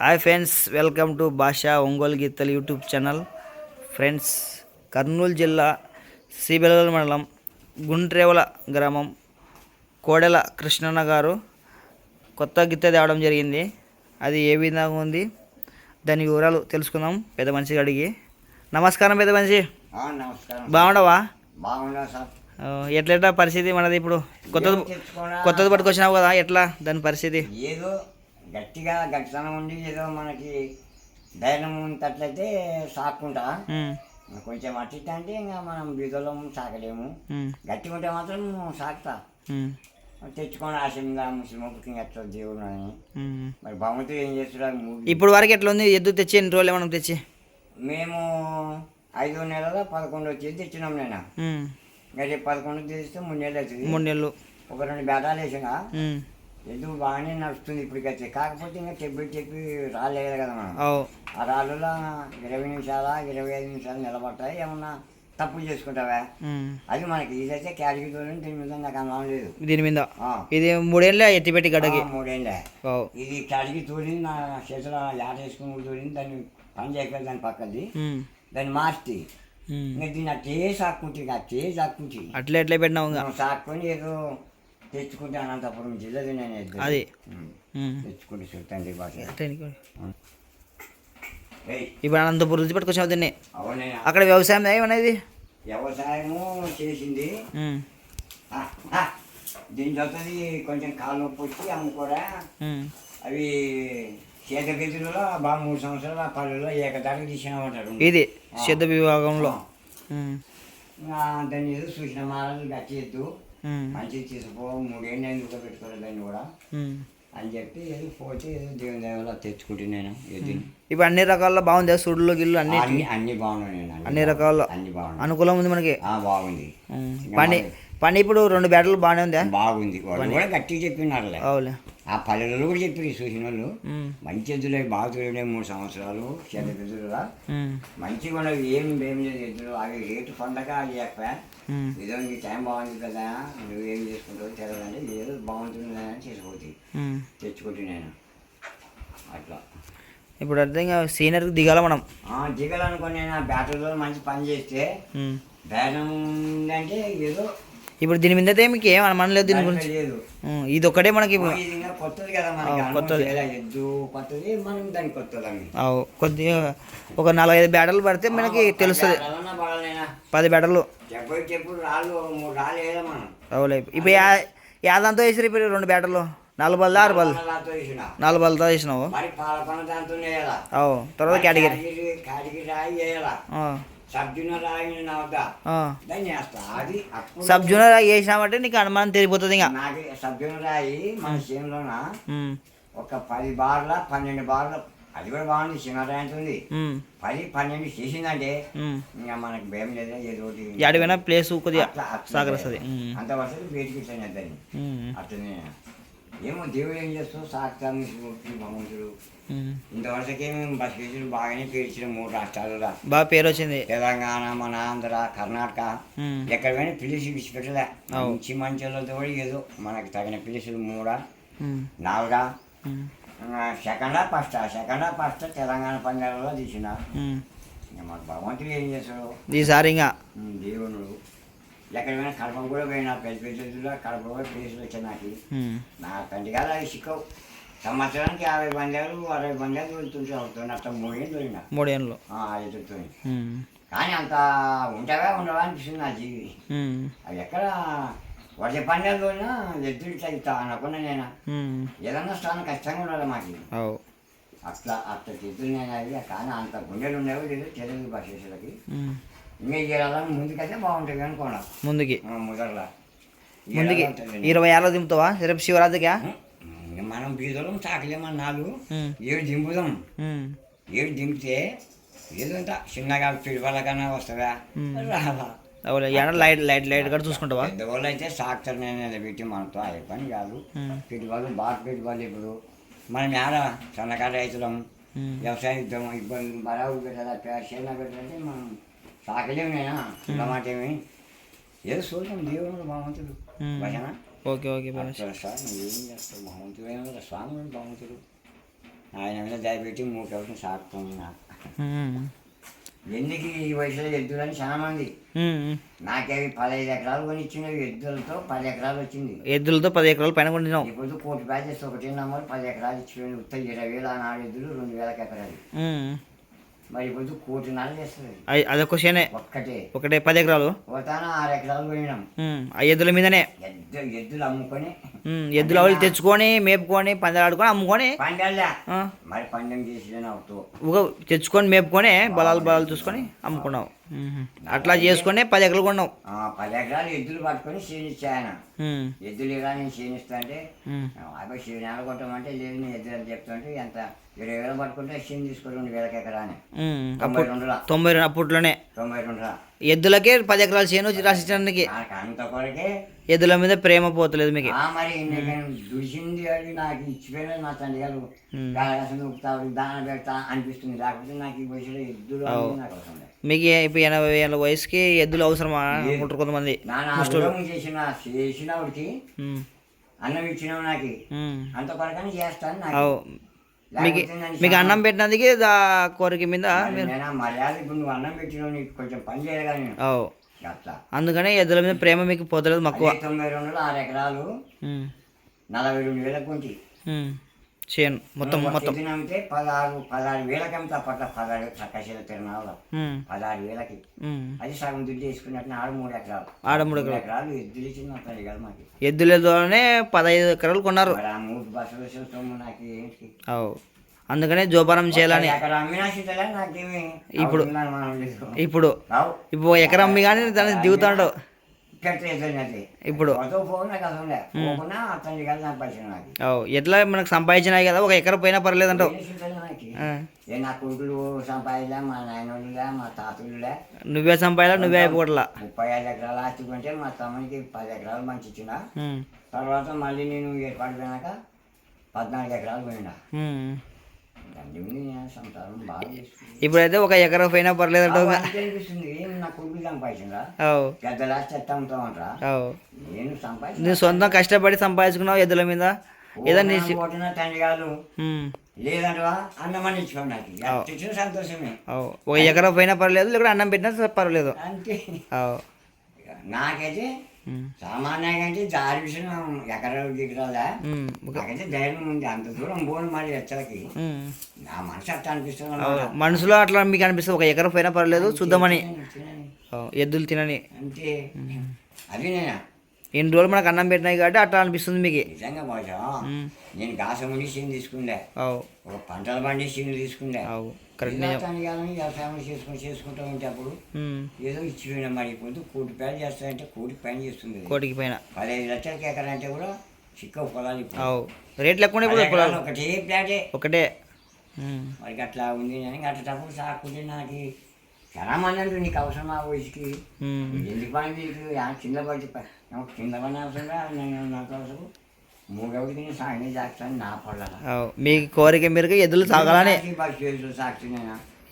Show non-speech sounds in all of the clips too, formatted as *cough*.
Hi friends welcome to భాషా ఒంగోలు గీతలు YouTube channel. Friends Kurnool జిల్లా సిబెలగల మండలం గుంట్రేవల గ్రామం కోడెల కృష్ణన్న గారు కొత్త గిత్త తేవడం జరిగింది. అది ఏ విధంగా ఉంది? దాని వివరాలు తెలుసుకుందాం పెద్ద మనిషికి అడిగి. నమస్కారం పెద్ద మనిషి. బాగుండవా ఎట్లెట్లా పరిస్థితి మనది ఇప్పుడు? కొత్తది? కొత్తది పట్టుకొచ్చినావు కదా ఎట్లా దాని పరిస్థితి? ఏదో గట్టిగా గట్టితనం ఉండి ఏదో మనకి ధైర్యం ఉన్నట్లయితే సాక్కుంటా. కొంచెం అటు ఇటు అంటే ఇంకా మనం బీదలం సాకలేము. గట్టిగా ఉంటే మాత్రం సాకుతా. తెచ్చుకొని ఆశంగా ముస్లిం ఎట్లా దేవుడు అని. మరి భగవంతుడు ఏం చేస్తున్నాడు మూవీ ఇప్పుడు వరకు ఎట్లా ఉంది? ఎద్దు తెచ్చి ఎన్ని రోజులు మనం తెచ్చి? మేము ఐదో నెలల పదకొండు వచ్చి తెచ్చినాం నేను. ఇంకా రేపు పదకొండు తెచ్చిస్తే మూడు నెలలు అవుతుంది. మూడు నెలలు. ఒక రెండు బేటాలు వేసినా. ఎందుకు బాగానే నడుస్తుంది ఇప్పటికైతే. కాకపోతే ఇంకా చెప్పి చెప్పి రాలేదు కదా మనం. ఆ రాళ్ళలో ఇరవై నిమిషాల ఇరవై ఐదు నిమిషాలు నిలబడతాయి? ఏమన్నా తప్పులు చేసుకుంటావా. అది మనకి ఇదైతే తోలని దీని మీద నాకు అనుమానం లేదు. దీని మీద? ఇది మూడేళ్ళ ఎత్తిపెట్టి గడ్డకి? ఆ, మూడేళ్ళే. ఇది క్యారికి తోలింది నా చేతిలో యాట వేసుకుని తోలింది దాన్ని పని చేయకపోతే దాని పక్కది. దాన్ని మార్చి. ఇంకా దీన్ని అట్టే సాక్కుంటే ఇంకా అట్టే సాక్కుంటే అట్లా ఎట్లా పెట్టినావు సాక్కొని ఏదో తెచ్చుకుంటే అనంతపురం జిల్లా నేను. అది. తెచ్చుకుంటే చూడండి భాష. ఇప్పుడు అనంతపురం రుచి పట్టుకొచ్చావు దీన్ని. అక్కడ వ్యవసాయం ఏమనేది వ్యవసాయము చేసింది. దీని జొత్తది కొంచెం కాలు నొప్పి వచ్చి అమ్ముకోరా ఉమ్, అవి చేతగతిలో బాగా మూడు సంవత్సరాలు ఆ పల్లెలో ఏకదారికి తీసినామంటారు ఇది సిద్ధ విభాగంలో. దాన్ని ఏదో చూసిన మాటలు గచ్చేద్దు మంచిది తీసుకో మూడేళ్ళు ఎందుకు పెట్టుకోలేదు దాన్ని కూడా. అని చెప్పి ఏదో పోతే ఏదో దేవుని దేవాల తెచ్చుకుంటే నేను ఇప్పుడు అన్ని రకాల బాగుంది? సుడులు గిల్లు అన్ని అన్ని అన్ని బాగున్నాయి నేను అన్ని రకాల అన్ని బాగున్నాయి. అనుకూలం ఉంది మనకి? బాగుంది. పని పని ఇప్పుడు రెండు బ్యాటలు బాగానే ఉందా? బాగుంది. వాళ్ళు కూడా గట్టిగా చెప్పినారులే. అవులే. ఆ పల్లెలలో కూడా చెప్పారు చూసిన వాళ్ళు మంచి ఎద్దులే బాగా మూడు సంవత్సరాలు చెడ్డ ఎద్దులుగా ఉమ్, మంచిగా ఉన్నవి ఏం ఏం లేదు ఎద్దులు. అవి రేటు పండగ అది చెప్పా. ఏదో నీ టైం బాగుంది కదా నువ్వు ఏం చేసుకుంటావు తెలదండి ఏదో బాగుంటుంది అని చేసుకోవచ్చు. తెచ్చుకుంటే నేను. అట్లా. ఇప్పుడు అర్థంగా సీనియర్కి దిగాల మనం? ఆ, దిగాలనుకుని నేను ఆ బ్యాటరీలో మంచి పని చేస్తే. బేరం ఉందంటే ఏదో ఇప్పుడు దీని మీద అయితే మీకు ఏం అనుమానం లేదు దీని గురించి? ఇది ఒక్కటే మనకి కొత్తది. కదా కొద్దిగా ఒక నాలుగైదు బ్యాటర్లు పడితే మనకి తెలుస్తుంది. పది బ్యాటర్లు అవులే. ఇప్పుడు యాదంతో వేసారు ఇప్పుడు రెండు బ్యాటర్లు. నాలుగు బల్దా ఆరు బల్ దాంతో వేసిన. నాలుగు బల్తో వేసినావు. అవు తర్వాత కేటగిరీ. కేటగిరీ రాయి వేసినామంటే నీకు అనుమానం తెలిపోతుంది ఇంకా. నాకు సబ్ జూనియర్ రాయి మన చేనులోన ఒక పది బార్ల పన్నెండు బార్ల అది కూడా బాగుంది చిన్నరాయి ఉంది. పది పన్నెండు చేసిందంటే. ఇంకా మనకు భయం లేదా ఏదో యాడిపోయినా ప్లేస్ కొద్దిగా సాగరస్తుంది. అంత వస్తుంది దాన్ని. అట్లనే ఏమో దేవుడు ఏం చేస్తావు సాక్షాన్ని భగవంతుడు ఇంతవరసకేమి బస్ ఫీజులు బాగానే పేర్చిన మూడు రాష్ట్రాలలో. బాగా పేరు వచ్చింది తెలంగాణ మన ఆంధ్ర కర్ణాటక. ఎక్కడ పోయినా పిలిచి విడిచిపెట్టలే. మంచి మంచి వాళ్ళతో కూడా ఏదో మనకి తగిన పిలిచులు మూడా. నాలుగా. సెకండా ఫస్టా సెకండా ఫస్ట్ తెలంగాణ పంజాబ్లో తీసిన. మాకు భగవంతుడు ఏం చేస్తాడు. ఈసారి దేవుడు. ఎక్కడ పోయినా కడప కూడా పోయినా పెద్ద పెద్ద కడప కూడా ప్లేసులు వచ్చాయి నాకు. నా తండ్రి గారు అవి సిక్కవు సంవత్సరానికి యాభై బందాలు అరవై బందాలు వెళ్తుంటే అవుతుంది అట్లా మూడేళ్ళు పోయినా మూడేళ్ళు ఎదుగుతుంది ఉమ్, కానీ అంత ఉంటావా ఉండవా అనిపిస్తుంది నా జీవి. అవి ఎక్కడ వర్ష పండుగ పోయినా ఎద్దులు ఇస్తా అనుకున్నా నేను. ఏదన్నా స్థానం కష్టంగా ఉండాలి మాకు. అట్లా అట్లా ఎద్దులు నేను అవి కానీ అంత గుండెలు ఉండేవి లేదు తెలుగు భాషలకి ఇంకా ఇవ్వాలని ముందుకైతే బాగుంటుంది అనుకోండి ముందుకి. ముదర్లా ముందుకి. ఇరవై ఏళ్ళ దింపుతావా? రేపు శివరాత్రికా? మనం బీదలం చాకలేమన్నాళ్ళు ఉమ్, ఏడు దింపుదాం? ఏడు దింపితే ఏదంతా చిన్నగా పిడివాళ్ళ కన్నా వస్తుందా లైట్ లైట్ లైట్ కూడా చూసుకుంటావా? పెద్దవాళ్ళు అయితే సాక్షర్ నేను నిలబెట్టి మనతో అయ్యే పని కాదు. పిడివాళ్ళు బాగా పిడివాళ్ళు ఇప్పుడు. మనం ఏడ సన్నకారు రైతులం వ్యవసాయం ఇద్దాం ఇబ్బంది బరాబు పెట్టాలా చేన పెట్టాలంటే మనం మాట ఏమి ఏదో చూద్దాం దేవుడు భగవంతుడు. మ్మ్. భజన? ఓకే ఓకే బాగా అట్లా సార్ నువ్వేం చేస్తావు భగవంతుడు ఏమో స్వామి భగవంతుడు. ఆయన మీద దయపెట్టి నాకు ఉమ్. ఎందుకు ఈ వయసులో ఎద్దులని చాలా మంది. నాకేవి పదహైదు ఎకరాలు కొని ఇచ్చినవి ఎద్దులతో పది ఎకరాలు వచ్చింది. ఎద్దులతో పది ఎకరాల పైన కొంటున్నాం ఇప్పుడు కోటి ప్యాచెస్ ఒకటి నమ్మరు పది ఎకరాలు ఇచ్చి ఉత్తర ఇరవై వేలు ఆనాడు ఎద్దులు రెండు వేలకు ఎకరాలు. మరి ఇప్పుడు కోటిన్నర చేస్తుంది. అయ్- అదొక చేనే ఒక్కటే. ఒకటే పది ఎకరాలు? పోతాన ఆరు ఎకరాలు పోయినాం ఉమ్. ఆ ఎద్దుల మీదనే. ఎద్దు ఎద్దులు అమ్ముకొని. ఎద్దుల వాళ్ళు తెచ్చుకొని మేపుకొని పందాలు ఆడుకొని అమ్ముకొని. మరి పందెం ఒక తెచ్చుకొని మేపుకొని బలాలు బలాలు చూసుకొని అమ్ముకున్నావు. అట్లా చేసుకొని పది ఎకరాలు కొన్నావు ఆ, పది ఎకరాలు ఎద్దులు పట్టుకొని క్షీణించా ఆయన. ఉమ్. ఎద్దులు ఇలా నేను క్షీణిస్తా అంటే ఉమ్. అబ్బాయి క్షీణాలు కొట్టమంటే లేదు నేను ఎద్దులు అని చెప్తుంటే ఎంత ఇరవై వేలు పట్టుకుంటే క్షీణ తీసుకో రెండు వేలకు ఎకరాని. ఉమ్. తొంభై రెండులా. తొంభై రెండు అప్పట్లోనే. తొంభై రెండులా. ఎద్దులకే పది ఎకరాల చేను రాసిచ్చడానికి నాకు అంత కొరకే ఎద్దుల మీద ప్రేమ పోతలేదు మీకు. ఆ మరి నేను దుడిచింది అది నాకు ఇచ్చిపోయినా నా తండ్రి గారు దాన పెడతా అనిపిస్తుంది. లేకపోతే నాకు ఈ వయసులో ఎద్దులు నాకు మీకు ఇప్పుడు ఎనభై ఏళ్ళ వయసుకి ఎద్దులు అవసరమా అనుకుంటారు కొంతమంది? చేసినవాడికి. అన్నం నాకు. అంత కొరకని చేస్తాను మీకు మీకు అన్నం పెట్టినందుకు దా కోరిక మీద మర్యాద ఇప్పుడు నువ్వు అన్నం పెట్టినావు నీకు కొంచెం పని అందుకనే ఎద్దుల మీద ప్రేమ మీకు పోతలేదు మక్కువ. తొంభై రెండు ఆరు ఎకరాలు. నలభై రెండు వేల చేను మొత్తం మొత్తం. అమ్మితే పదహారు పదహారు వేలకి అమ్మితే అప్పట్లో పదహారు చక్కశీల తిరణాలు. పదహారు వేలకి. అది సగం దుడ్డు వేసుకున్నట్టు ఆడు మూడు ఎకరాలు. ఆడ మూడు ఎకరాలు. ఎద్దులు ఇచ్చింది కదా మాకు. ఎద్దుల ద్వారానే పదహైదు ఎకరాలు కొన్నారు. మూడు బస్సులు సొమ్ము నాకు ఏంటి అవు. అందుకనే జోపానం చేయాలని. ఇప్పుడు-. ఇప్పుడు. ఇప్పుడు ఎకరం అమ్మి కానీ దాన్ని దిగుతాడు ఇప్పుడు. ఎట్లా మనకు సంపాదించినాయి కదా ఒక ఎకరం పోయినా పర్లేదు అంటావు. నా కొడుకులు సంపాదిలే మా నాయనోళ్ళులే మా తాతలులే నువ్వే సంపాదిలా నువ్వే అయిపోవట్లా? ముప్పై ఐదు ఎకరాలు ఆస్తి కొంటే మా తమ్మునికి పది ఎకరాలు మంచి ఇచ్చిన. తర్వాత మళ్ళీ నేను ఏర్పాటు పోయినాక పద్నాలుగు ఎకరాలు పోయినా. ఇప్పుడైతే ఒక ఎకరం పోయినా పర్లేదు నువ్వు సొంతం కష్టపడి సంపాదించుకున్నావు ఎద్దుల మీద? ఏదో నీ సి- కొట్టిన తండ్రి గారు ఉమ్. లేదంటవా? అన్నం ఇచ్చుకోండి నాకు. తెచ్చిన సంతోషమే. అవు. ఒక ఎకరం పోయినా పర్లేదు లేకపోతే అన్నం పెట్టినా పర్లేదు. నాకైతే. సామాన్యంగా అంటే దారి విషయం ఎకరాలు దిగరాదా నాకైతే ధైర్యం ఉంది. అంత దూరం పోను మరి ఎచ్చలకి. నా మనసు అట్లా అనిపిస్తుంది. మనసులో అట్లా మీకు అనిపిస్తుంది. ఒక ఎకరం పోయినా పర్లేదు చూద్దామని. ఎద్దులు తినని. అంతే. అది నేనా? ఎన్ని రోజులు మనకు అన్నం పెట్టినాయి కాబట్టి అట్లా అనిపిస్తుంది మీకు. నిజంగా బాగా. నేను గాసముడి సీన్ తీసుకుండే. ఒక పంటల బండి సీన్ తీసుకుండే. కరెక్ట్ వ్యవసాయం చేసుకుని చేసుకుంటూ ఉంటే అప్పుడు. ఏదో ఇచ్చిపోయినా మరి ఇప్పుడు కోటి పైన చేస్తాయంటే కోటి పైన చేస్తుంది. కోటికి పైన. పదిహేను లక్షలకి ఎకరా అంటే కూడా చిక్క పొలాలు రేట్లు ఎక్కువ పొలాలు. ఒకటే ప్లాటే. ఒకటే. మరి అట్లా ఉంది అని అట్టేటప్పుడు సాకుంటే నాకు చాలా మంది అంటారు నీకు అవసరం ఆ వయసుకి. ఎందుకు పని నీకు? కింద పడి కింద పని అవసరం నాకు అవసరం. మూడవది నేను సాయం చేస్తాను నా పళ్ళ. మీ కోరిక మేరకు ఎద్దులు సాగాలని.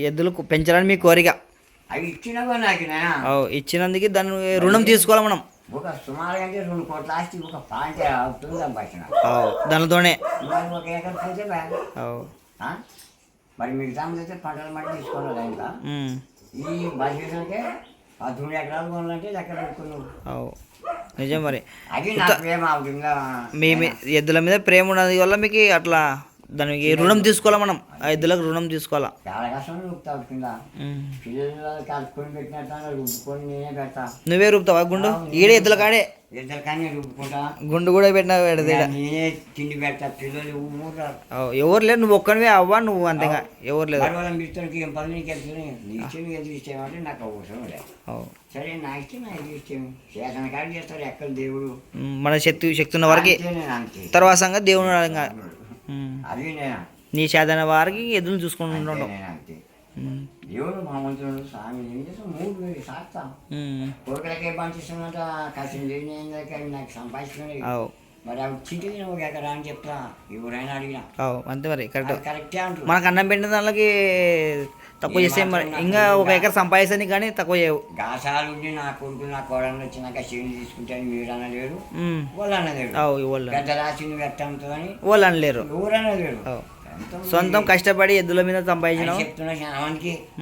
ఎద్దులు పెంచాలని మీ కోరిక. అవి ఇచ్చినవా నాకు ఇచ్చినందుకు దాన్ని రుణం తీసుకోవాలి మనం. ఒక సుమారుగా అంటే రెండు కోట్ల ఆస్తి ఒక పాయింట్ అవుతుంది దానితోనే. మరి ఒక ఎకర్ పోతే? మరి మిగతా అయితే పంటలు మట్టి తీసుకోవాలి ఇంకా. ఈ బస్సులకే పదమూడు ఎకరాలు కొనాలంటే లెక్క పెట్టుకున్నావు. నిజం మరి. మీ- ఎద్దుల మీద ప్రేమ ఉన్నది వల్ల మీకు అట్లా దానికి రుణం తీసుకోవాలా మనం? ఆ ఎద్దులకు రుణం తీసుకోవాలా? చాలా కష్టం రూపుతా కింద. ఉమ్. పిల్లలు కలుపుకొని పెట్టినట్టు రుబ్బుకొని నేనే పెడతా. నువ్వే రూపుతావా గుండు? ఈడే ఎద్దుల కాడే? ఇద్దరు కానీ రుబ్బుకుంటా. గుండు కూడా పెట్టినా పెడతా. నేనే తిండి పెడతా పిల్లలు ఎవరు లేరు నువ్వు ఒక్కనివే అవ్వా నువ్వు అంతేగా? ఎవరు లేదు ఏం పని నీకు వెళ్తున్నాయి ఎదురు అవసరం లేదు. సరే నా ఇష్టం నా ఎదురు ఇష్టం. చేతన కాడి చేస్తారు ఎక్కడ దేవుడు. మన శక్తి శక్తి ఉన్న వారికి తర్వాసంగా దేవుడు. అది నేను. నీ చేతన వారికి ఎద్దులు చూసుకుంటూ ఉండవు అంతే. దేవుడు భగవంతుడు స్వామి. ఏం చేస్తాం మూడు పంచిస్తున్నట కసిన లేని నాకు అవు. మరి అవి చిటికి ఒక ఎకరా అని చెప్తా ఎవరైనా అడిగినా. అంతే మరి కరెక్ట్. కరెక్టే అంటారు మనకు అన్నం పెట్టిన దానికి తక్కువ చేస్తే మరి ఇంకా ఒక ఎకర సంపాదిస్తాని కానీ తక్కువ చేయవు. గాసాలు ఉండి నా కొడుకు నా కోడలు వచ్చినాక చేను తీసుకుంటాను మీరు అనలేరు. వాళ్ళు అనలేరు వాళ్ళు పెద్ద రాసి నువ్వు ఎట్ట అమ్ముతుందని వాళ్ళు అనలేరు ఎవరు అనలేరు సొంతం కష్టపడి ఎద్దుల మీద అని సంపాదించినావు చెప్తున్నా.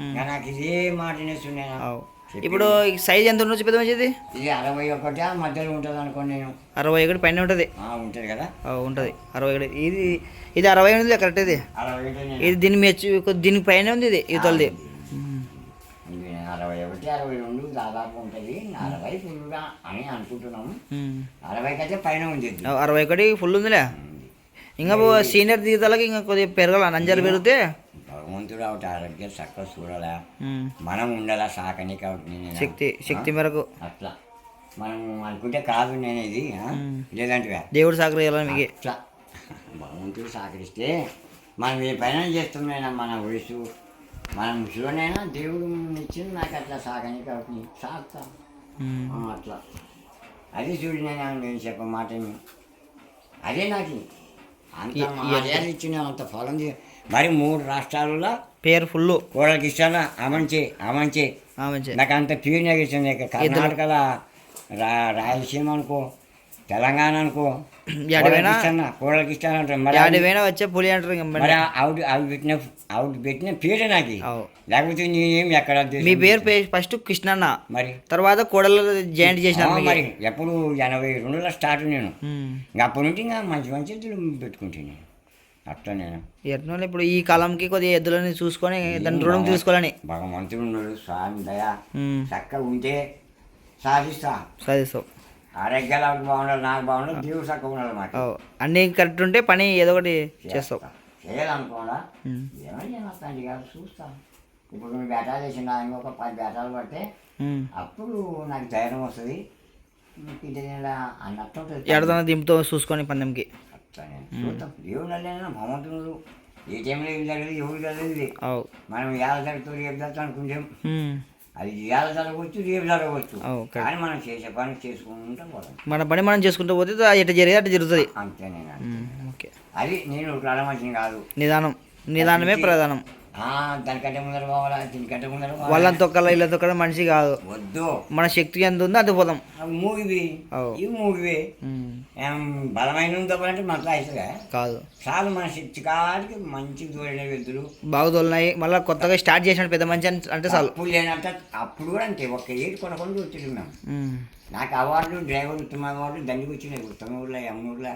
ఇంకా నాకు ఇదే మాట నేస్తున్నాను అవు. ఇప్పుడు సైజ్ ఎంత ఉండొచ్చు పెద్ద మంచిది ఇది అరవై ఒకటి మధ్యలో ఉంటుంది అనుకోండి నేను. అరవై ఒకటి పైన ఉంటుంది. ఉంటుంది కదా? ఉంటుంది. అరవై ఒకటి. ఇది ఇది అరవై ఉంది కరెక్ట్ ఇది? అరవై ఇది దీని మెచ్చు దీని పైన ఉంది ఇది ఇతలది ఇది అరవై ఒకటి అరవై రెండు దాదాపు ఉంటుంది. అరవై ఫుల్గా అని అనుకుంటున్నాము. అరవైకి అయితే పైన ఉంది. అరవై ఒకటి ఫుల్ ఉందిలే. ఇంకా సీనియర్ దిగుదలకి ఇంకా కొద్దిగా పెరగాల నంజాలు పెరిగితే? భగవంతుడు ఒకటి ఆరోగ్యం చక్కగా చూడాలా? మనం ఉండాలా సాకని కాబట్టి శక్తి శక్తి మేరకు అట్లా. మనం అనుకుంటే కాదు నేను ఇది. లేదంటే దేవుడు సహకరించాలని మీకు? అట్లా. భగవంతుడు సహకరిస్తే మనం ఏ పైన చేస్తున్నాయినా మన వయసు మన ముసలోనైనా దేవుడు ఇచ్చింది నాకు అట్లా సాగని కాబట్టి సాగుతా అట్లా. అది చూడు నేను నేను చెప్ప మాట అదే నాకు అంత ఇచ్చిన అంత ఫలం చే- మరి మూడు రాష్ట్రాలలో పేరు ఫుల్ కోళ్ళకి ఇస్తానా అమంచి అమంచి మంచి నాకు అంత ప్యూర్ ఇచ్చింది కర్ణాటకలో రా రాయలసీమ అనుకో తెలంగాణ అనుకో *clears throat* కోళ్ళకి ఇస్తానంటారు మరి వచ్చే పులి అంటారు మరి. ఆవిడ ఆవిడ పెట్టిన ఆవిడ పెట్టిన పేరే నాకు. లేకపోతే నేనేం ఎక్కడ మీ పేరు ఫస్ట్ కృష్ణన్న. మరి? తర్వాత కోడలు జాయింట్ మీకు. మరి ఎప్పుడు ఎనభై రెండులో స్టార్ట్ నేను. అప్పటి నుంచి ఇంకా మంచి మంచి పెట్టుకుంటాను అట్లా నేను ఎట్లా ఇప్పుడు ఈ కాలంకి కొద్దిగా ఎద్దులని చూసుకొని దాని రుణం తీసుకోవాలని. భగవంతుడు ఉన్నాడు స్వామి దయ. చక్కగా ఉంటే సాధిస్తా. చదివిస్తావు ఆరోగ్యాలు బాగుండాలి నాకు బాగుండాలి దేవుడు చక్కగా ఉండాలి మాట. అన్నీ కరెక్ట్ ఉంటే పని ఏదో ఒకటి చేస్తావు. చేయాలనుకోడా ఉమ్, ఏమైనా కాదు చూస్తా. ఇప్పుడు నువ్వు బేటాలు వేసిన ఇంకొక పది బేటాలు పడితే. అప్పుడు నాకు ధైర్యం వస్తుంది. అన్నట్టు ఉంటుంది. ఎడదన దింపుతో చూసుకొని పందెంకి. నేను. చూద్దాం. దేవుడు అల్లేనా భగవంతుడు ఏ టైంలో ఏం జరగదు ఎవరు జరగదు మనం ఏళ్ళ జరుగుతుంది రేపు జరుగుతుంది అనుకుంటాం. అది ఏళ్ళ జరగవచ్చు రేపు జరగవచ్చు. కానీ మనం చేసే పని చేసుకుంటాం పోతాం మన పని మనం చేసుకుంటూ పోతే ఎట జరిగేది అటు జరుగుతుంది. అంతే నేను ఉమ్, ఓకే. అది నేను ప్రారంభించిన కాదు. నిదానం. నిదానమే ప్రధానం. దానికంటే ముందర పోవాలా? దీనికంటే ముందర పోవాలా. వాళ్ళని తొక్కల ఇలా తొక్కల మనిషి కాదు. వద్దు. మన శక్తి ఎంత ఉందో అంత పోదాం. మూగివి. ఇవి మూగివి బలమైన అవుతుందా కాదు. చాలు మన శక్తి కాడికి మంచి దూరిన వెళ్తురు. బాగా తోలినాయి మళ్ళీ కొత్తగా స్టార్ట్ చేసినాడు పెద్ద మంచి అంటే చాలు. అప్పుడు లేనంత అప్పుడు కూడా అంతే. ఒక్క ఏడు కొనకుండా చూస్తున్నాం ఉమ్, నాకు అవార్డు డ్రైవర్ ఉత్తమ అవార్డు దండికి వచ్చినాయి. ఉత్తమ ఊర్లో అమ్మూర్లో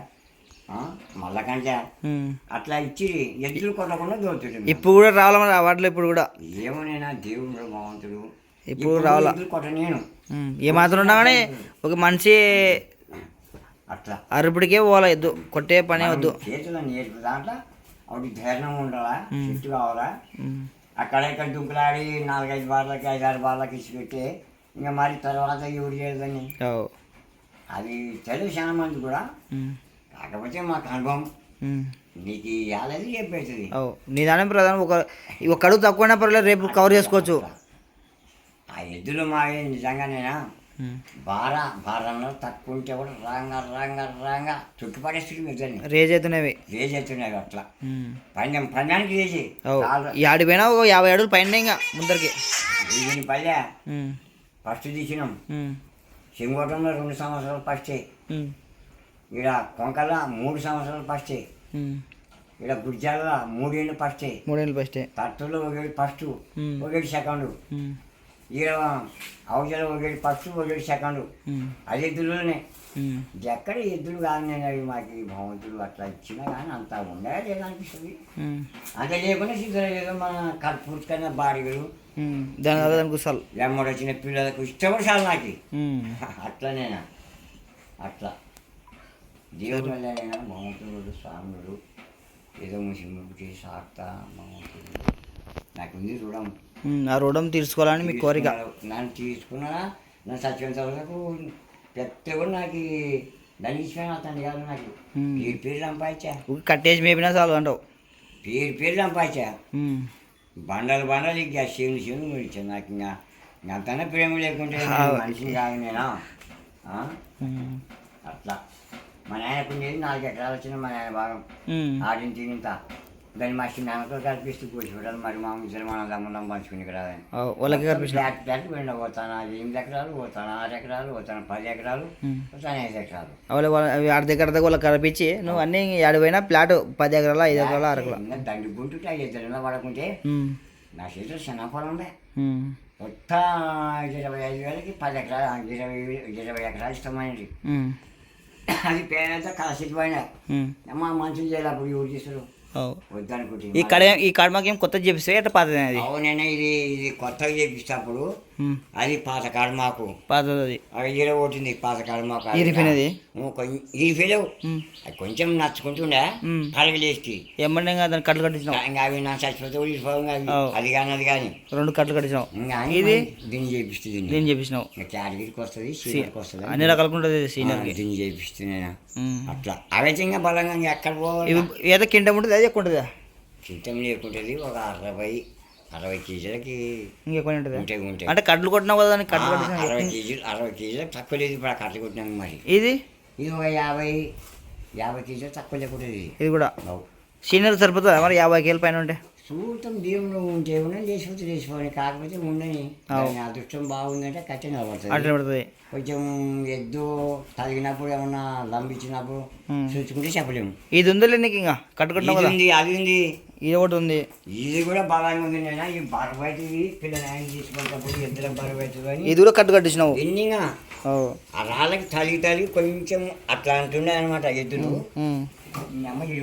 మళ్ళా కంటే ఉమ్. అట్లా ఇచ్చి ఎద్దులు కొట్టకుండా దోచుతున్నాం ఇప్పుడు కూడా రావాలన్న అవార్డులు ఇప్పుడు కూడా? ఏమోనైనా దేవుడు భగవంతుడు. ఇప్పుడు రావాలా? కొట్ట నేను. ఉమ్, ఏ మాత్రం ఉన్నా కానీ ఒక మనిషి అట్లా. అరుపుడికే పోవాలా ఎద్దు? కొట్టే పనే వద్దు. చేతుల నేర్పు దాంట్లో ఒకటి ధైర్యం ఉండాలా? చెట్టు కావాలా? అక్కడ ఇక్కడ దుంకులాడి నాలుగైదు బార్లకి ఐదు ఆరు బార్లకి ఇచ్చి పెట్టి ఇంకా మరి తర్వాత ఎవరు చేయదని అవు. అది తెలుగు చాలా మంది కూడా కాకపోతే మాకు అనుభవం నీకు ఇవ్వాలని చెప్పేస్తుంది. నిదానం ప్రధానం ఒక ఒక అడుగు తక్కువైనా పర్లేదు రేపు కవర్ చేసుకోవచ్చు. ఆ ఎద్దులు మా నిజంగానేనా. బార బారంలో తక్కువ ఉంటే కూడా రాంగ రాంగ రాంగ చుట్టుపడేస్తుంది ఇద్దరిని రేజ్ అవుతున్నవి రేజ్ అవుతున్నాయి అట్లా. పందెం పందానికి రేజి. ఆడి పోయినా ఒక యాభై అడుగులు పైన ఇంకా ముందరికి. దీని పల్లె. ఫస్ట్ తీసినాం. సింగోటంలో రెండు సంవత్సరాలు ఫస్టే. ఇక్కడ కొంకల మూడు సంవత్సరాలు ఫస్టే. ఇక్కడ గుర్జాల మూడేళ్ళు ఫస్టే మూడేళ్ళు ఫస్టే తట్టులో ఒకటి ఫస్ట్. ఒకటి సెకండ్ ఈడ అవజల ఒకటి ఫస్ట్ ఒకటి సెకండ్ అది ఎద్దులోనే. ఎక్కడ ఎద్దులు కానీ నేను అవి మాకు భగవంతుడు అట్లా ఇచ్చినా కానీ అంత ఉండే లేదనిపిస్తుంది అంత లేకుండా సిద్ధం ఏదో మన కర్పూర్ కన్నా బాడిగలు. దాని కుసాలు ఎమ్మడి వచ్చిన పిల్లలకు ఇష్టపడి చాలు నాకు. ఉమ్. అట్లనేనా? అట్లా. దేవుడు వల్లైనా భగవంతుడు స్వాముడు ఏదో ముసింపు సాక్తా భగవంతుడు నాకు ఉంది ఉమ్, ఆ రుణం తీర్చుకోవాలని మీ కోరిక. నన్ను తీసుకున్నా నన్ను చచ్చిపోయిన వరకు పెద్ద కూడా నాకు ఇచ్చిపోయిన అతను కాదు నాకు. పేరు పేరు సంపాదించా. కట్టేసి మేపినా చాలు అంటావు. పేరు పేరు సంపాదించా. బండలు బండలు ఇక శివుని శివుని గురించి నాకు ఇంకా. అంతనే ప్రేమ లేకుంటే మనిషిని కాదు నేనా. అట్లా. మా నాయనకు ఉండేది నాలుగు ఎకరాలు వచ్చిన మా నాయన భాగం. ఆడింటి ఇంత. దాన్ని మా చిన్నతో కల్పిస్తూ కూర్చోవడాలు మరి మా ఇద్దరు మనం దమ్ములం పంచుకుని ఆ, వాళ్ళకి ఫ్లాట్ ఫ్లాట్ పోయినా పోతాను ఎనిమిది ఎకరాలు పోతాను ఆరు ఎకరాలు పోతాను పది ఎకరాలు పోతాను ఐదు ఎకరాలు. వాళ్ళ ఆడ దగ్గర దగ్గర వాళ్ళకి కనిపించి నువ్వు అన్నీ ఆడిపోయినా ప్లాట్ పది ఎకరాల ఐదు ఎకరాల ఆరు ఎకరాల? దండి గుంటుంటే ఇద్దరు పడకుంటే నా చేతిలో చిన్న పొలం ఉండే మొత్తం ఇరవై ఐదు వేలకి పది ఎకరాలు ఇరవై ఇరవై ఎకరాలు ఇష్టమైనది. అది పేరంతా కాసేపు పోయినా ఉమ్. అమ్మ మంచిది చేయాలి అప్పుడు ఎవరు చేస్తారు ఈ కడ ఈ కడమకేం కొత్త చెప్పిస్తే ఎట్లా పాతది అది? అవునైనా ఇది ఇది కొత్తగా చేపిస్తప్పుడు అది పాత కాడు మాకు పాతది. అది అవి ఈర కొట్టింది పాత కాడు మాకు ఇరిపోయినది? ఇరిపోలేవు. అది కొంచెం నచ్చుకుంటుండే. కడగలేసి ఎమ్మండి ఇంకా దాన్ని కట్లు కట్టించినావు? ఇంకా అవి నా చచ్చిపోతే. అవు. అది కానీ అది కానీ. రెండు కట్లు కట్టించినావు? ఇంకా ఇది? దీన్ని చేపిస్తుంది దీన్ని. చేపించినావు ఇంకా కేటగిరీకి వస్తుంది సీనియర్కి వస్తుంది. అన్ని రకాలకు ఉంటుంది సీనియర్కి దీన్ని చేపిస్తున్నాను ఉమ్. అట్లా. అవైతే ఇంకా బలంగా ఎక్కడ పోవాలి? ఏదో కింద ఉంటుంది అది ఎక్కువ ఉంటుందా చిత్తం లేకుంటుంది ఒక అరవై అరవై కేజీలకి ఇంకెక్కువ ఉంటుంది ఉంటాయి ఉంటాయి అంటే కట్లు కొట్టినావు కదా దానికి కట్లు అరవై కేజీలు అరవై కేజీలకు తక్కువ లేదు ఇప్పుడు ఆ కట్టలు కొట్టినాం మరి. ఇది? ఇది ఒక యాభై యాభై కేజీలు తక్కువ లేకుంటుంది ఇది కూడా. సీనియర్ సరిపోతుందా? మరి యాభై కేల పైన ఉంటే. చూడటం దేవుడు ఉంటే ఉండని చేసిపోతే చేసిపోయి కాకపోతే ఉండని. దాని అదృష్టం బాగుందంటే అట్లా పడుతుంది. కొంచెం ఎద్దు తగినప్పుడు ఏమన్నా లంబించినప్పుడు. చూసుకుంటే చెప్పలేము. ఇది ఉందిలే నీకు ఇంకా? కట్టు కట్టినావు ఇది కదా? ఉంది అది ఉంది. ఇది ఒకటి ఉంది. ఇది కూడా బలంగా ఉంది నేను ఈ బరువు అవుతుంది పిల్లలు ఆయన తీసుకునేటప్పుడు ఇద్దరు బరువు అవుతుంది అని ఇది కూడా కట్టు కట్టించినావు. ఎన్నిగా. ఆ రాళ్ళకి తలిగి తలిగి కొంచెం అట్లా అంటుండే అనమాట ఎద్దులు. ఉమ్. ఈ అమ్మ ఇది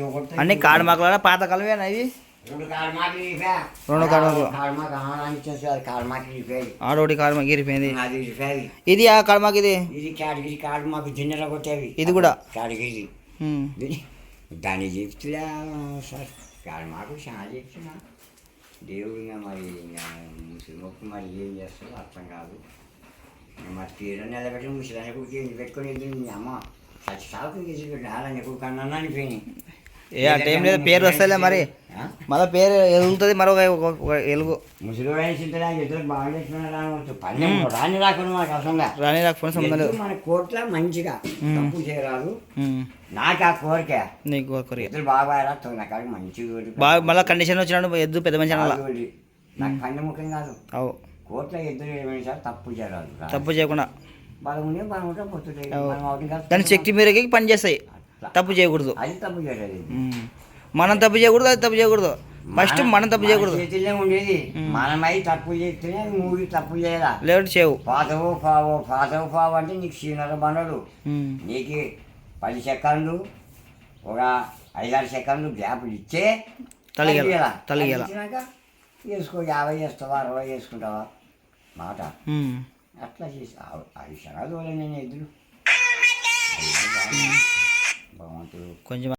రెండు కాడమాకి. కాడమాకి కాడమాకి ఇరిపోయి ఆడోటి కాడు మాకు ఇరిపోయింది అది ఇరిపోయి ఇది ఆ కాడు మాకు ఇది? ఇది కేటగిరి కాడు మాకు దిన్నెర కొట్టేవి ఇది కూడా? కేటగిరి. దాన్ని చెప్తున్నా సార్. కాదు మాకు చాలా చెప్తున్నా. దేవుడు ఇంకా మరి ముసలిమొక్కు మరి ఏం చేస్తారో అర్థం కాదు. మరి తీర నిలబెట్టి ముసలాన్ని కూడా ఏం పెట్టుకొని అమ్మ సచి సాగు అలానే కూడా కన్నా అనిపోయినాయి. ఏ ఆ టైం లేదు పేరు వస్తలే మరి. మళ్ళీ పేరు ఎదుగుతుంది మరో ఒక- ఒక ఎలుగు. పని రాని రాకుండా మనకు అవసరం రాని ఫోన్ సంబంధం లేదు. మన కోట్ల మంచిగా తప్పు చేయరాదు. నాకు ఆ కోరిక. నీకు కొరియా ఇద్దరు బాగా నాకు మంచిగా బాగా మళ్ళీ కండిషన్ వచ్చినాడు ఎద్దు పెద్ద మంచి. నాకు పని ముఖ్యం కాదు. అవు. కోట్ల ఏమైనా సార్ తప్పు చేయరాదు తప్పు చేయకుండా. బాగుండే బాగుంటే పోతుంటాయి. దాని శక్తి మేరకి పని చేస్తాయి తప్పు చేయకూడదు. అది తప్పు చేయలేదు. మనం తప్పు చేయకూడదు అది తప్పు చేయకూడదు. ఫస్ట్ మనం తప్పు చేయకూడదు. చేతిలో ఉండేది. మనమై తప్పు చేస్తేనే మూడు తప్పు చేయాలా లేకపోతే చేయవు. పాతవు పావు పాతవు పావు అంటే నీకు బండలు ఉమ్. నీకు పది సెకండ్లు ఒక ఐదారు సెకండ్లు గ్యాప్లు ఇచ్చే తలిగేలా, తలిగేలా. యాభై చేస్తావా అరవై చేసుకుంటావా? మాట. అట్లా చేసి ఐదు క్షణాలు నేను ఎదురు. భగవంతుడు. కొంచెం